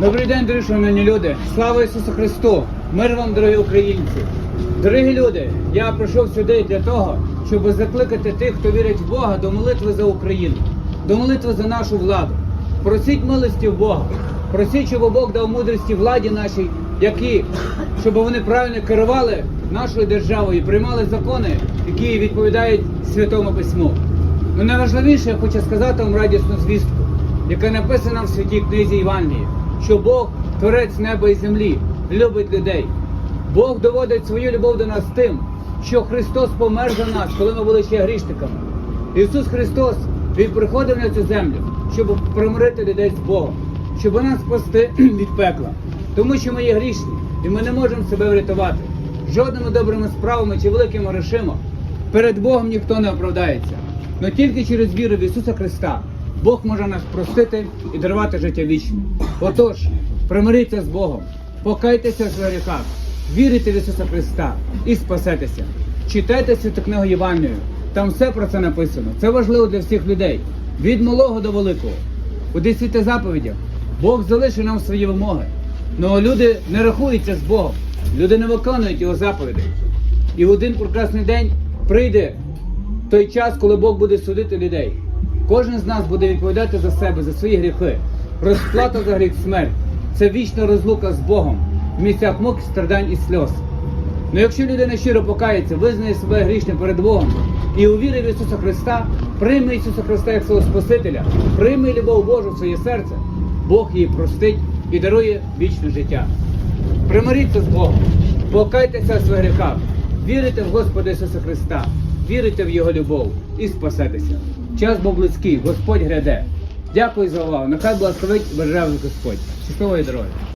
Добрий день, дорогі шановні люди! Слава Ісусу Христу! Мир вам, дорогі українці! Дорогі люди, я прийшов сюди для того, щоб закликати тих, хто вірить в Бога, до молитви за Україну, до молитви за нашу владу. Просіть милості в Бога, просіть, щоб Бог дав мудрості владі нашій, які, щоб вони правильно керували нашою державою приймали закони, які відповідають Святому Письму. Ну найважливіше, я хочу сказати вам радісну звістку, яка написана в святій книзі Євангелії, що Бог, творець неба і землі, любить людей. Бог доводить свою любов до нас тим, що Христос помер за нас, коли ми були ще грішниками. Ісус Христос Він приходив на цю землю, щоб примирити людей з Богом, щоб нас спасти від пекла. Тому що ми є грішні, і ми не можемо себе врятувати. Жодними добрими справами чи великими грошима перед Богом ніхто не оправдається. Но тільки через віру в Ісуса Христа Бог може нас простити і дарувати життя вічне. Отож, примиріться з Богом, покайтеся своїх гріхах, вірите в Ісуса Христа і спасетеся. Читайте святу книгу Євангелію. Там все про це написано. Це важливо для всіх людей. Від малого до великого. У десяти заповідях Бог залишив нам свої вимоги. Ну люди не рахуються з Богом. Люди не виконують його заповідей. І в один прекрасний день прийде той час, коли Бог буде судити людей. Кожен з нас буде відповідати за себе, за свої гріхи. Розплата за гріх смерть це вічна розлука з Богом в місцях мук, страдань і сльоз. Ну якщо людина щиро покається, визнає себе грішним перед Богом і увірить в Ісуса Христа, прийме Ісуса Христа як свого Спасителя, прийме любов Божу в своє серце, Бог її простить і дарує вічне життя. Примиріться з Богом, покайтеся в своїх гріхах, вірите в Господа Ісуса Христа, вірите в Його любов і спасетеся. Час був близький, Господь гряде. Дякую за увагу. Нехай благословить і Господь. Щасливої дороги!